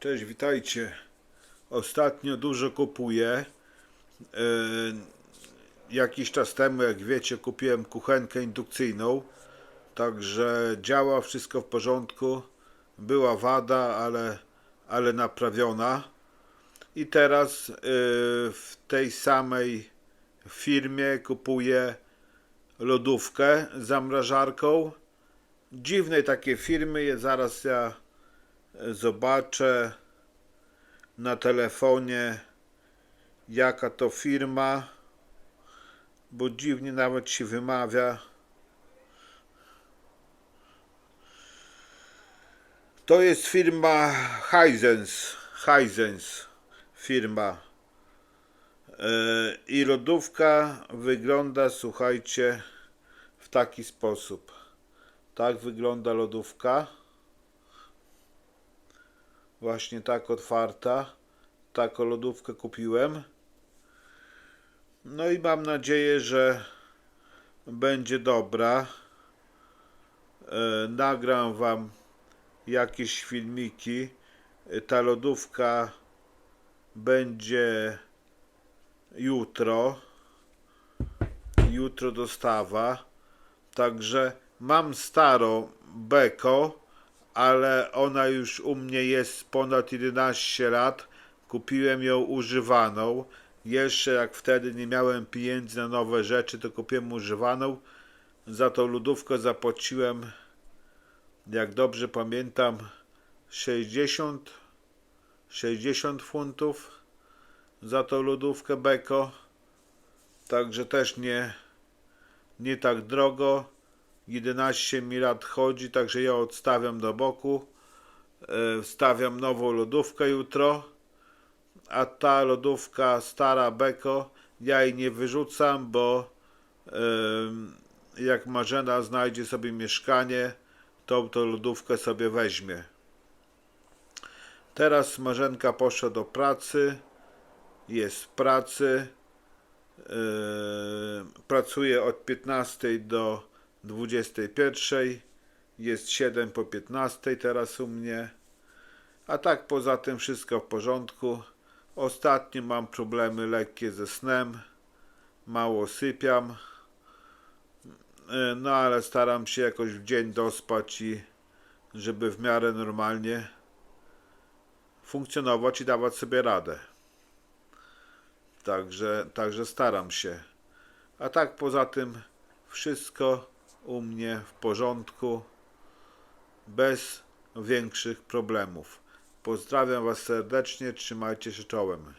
Cześć, witajcie. Ostatnio dużo kupuję. Yy, jakiś czas temu, jak wiecie, kupiłem kuchenkę indukcyjną. Także działa wszystko w porządku. Była wada, ale, ale naprawiona. I teraz yy, w tej samej firmie kupuję lodówkę z zamrażarką. Dziwnej takiej firmy zaraz ja zobaczę na telefonie jaka to firma, bo dziwnie nawet się wymawia. To jest firma Heizens, Heizens firma. E, I lodówka wygląda, słuchajcie, w taki sposób. Tak wygląda lodówka właśnie tak otwarta. Taką lodówkę kupiłem. No i mam nadzieję, że będzie dobra. E, nagram Wam jakieś filmiki. E, Ta lodówka będzie jutro. Jutro dostawa. Także mam starą beko ale ona już u mnie jest ponad 11 lat. Kupiłem ją używaną. Jeszcze jak wtedy nie miałem pieniędzy na nowe rzeczy, to kupiłem używaną. Za tą lodówkę zapłaciłem, jak dobrze pamiętam, 60 60 funtów za tą lodówkę Beko. Także też nie, nie tak drogo. 11 mi lat chodzi, także ja odstawiam do boku. E, Wstawiam nową lodówkę jutro. A ta lodówka stara Beko, ja jej nie wyrzucam, bo jak Marzena znajdzie sobie mieszkanie, to tą lodówkę sobie weźmie. Teraz Marzenka poszła do pracy. Jest w pracy. E, Pracuje od 15 do 21. Jest 7 po 15 teraz u mnie. A tak poza tym wszystko w porządku. Ostatnio mam problemy lekkie ze snem. Mało sypiam. E, No ale staram się jakoś w dzień dospać i żeby w miarę normalnie funkcjonować i dawać sobie radę. Także, także staram się. A tak poza tym wszystko u mnie w porządku, bez większych problemów. Pozdrawiam Was serdecznie, trzymajcie się czołem.